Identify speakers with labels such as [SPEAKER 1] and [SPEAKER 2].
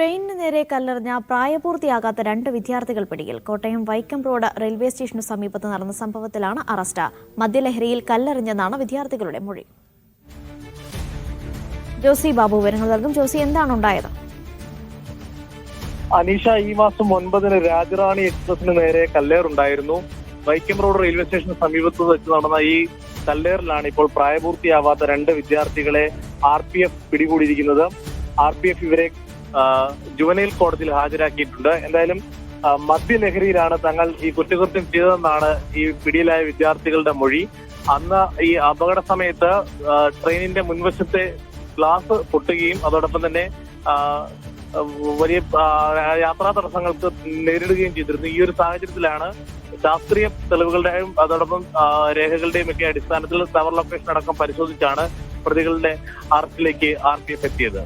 [SPEAKER 1] ട്രെയിനിന് നേരെ കല്ലെറിഞ്ഞ പ്രായപൂർത്തിയാകാത്ത രണ്ട് വിദ്യാർത്ഥികൾ പിടിയിൽ. കോട്ടയം വൈക്കം റോഡ് റെയിൽവേ സ്റ്റേഷന് സമീപത്ത് നടന്ന സംഭവത്തിലാണ് അറസ്റ്റ്. മദ്യലഹരിയിൽ കല്ലെറിഞ്ഞെന്നാണ് വിദ്യാർത്ഥികളുടെ മൊഴി. ജോസി ബാബു വിവരങ്ങൾ നൽകും. ജോസി എന്താണ് ഉണ്ടായത്?
[SPEAKER 2] അനീഷ ഈ മാസം ഒൻപതിന് രാജറാണി എക്സ്പ്രസിന് നേരെ കല്ലേറുണ്ടായിരുന്നു വൈക്കം റോഡ് റെയിൽവേ സ്റ്റേഷന് സമീപത്ത് വെച്ച് നടന്ന ഈ കല്ലേറിലാണ് ഇപ്പോൾ പ്രായപൂർത്തിയാവാത്ത രണ്ട് വിദ്യാർത്ഥികളെ ആർ പി എഫ് പിടികൂടിയിരിക്കുന്നത്. ആർ പി എഫ് ഇവരെ ജുവനൈൽ കോടതിയിൽ ഹാജരാക്കിയിട്ടുണ്ട്. എന്തായാലും മദ്യലഹരിയിലാണ് തങ്ങൾ ഈ കുറ്റകൃത്യം ചെയ്തതെന്നാണ് ഈ പിടിയിലായ വിദ്യാർത്ഥികളുടെ മൊഴി. അന്ന് ഈ അപകട സമയത്ത് ട്രെയിനിന്റെ മുൻവശത്തെ ഗ്ലാസ് പൊട്ടുകയും അതോടൊപ്പം തന്നെ വലിയ യാത്രാ തടസ്സങ്ങൾക്ക് നേരിടുകയും ചെയ്തിരുന്നു. ഈ ഒരു സാഹചര്യത്തിലാണ് ശാസ്ത്രീയ തെളിവുകളുടെയും അതോടൊപ്പം രേഖകളുടെയും ഒക്കെ അടിസ്ഥാനത്തിൽ ടവർ ലൊക്കേഷൻ അടക്കം പരിശോധിച്ചാണ് പ്രതികളുടെ അറസ്റ്റിലേക്ക് ആർ പി എഫ് എത്തിയത്.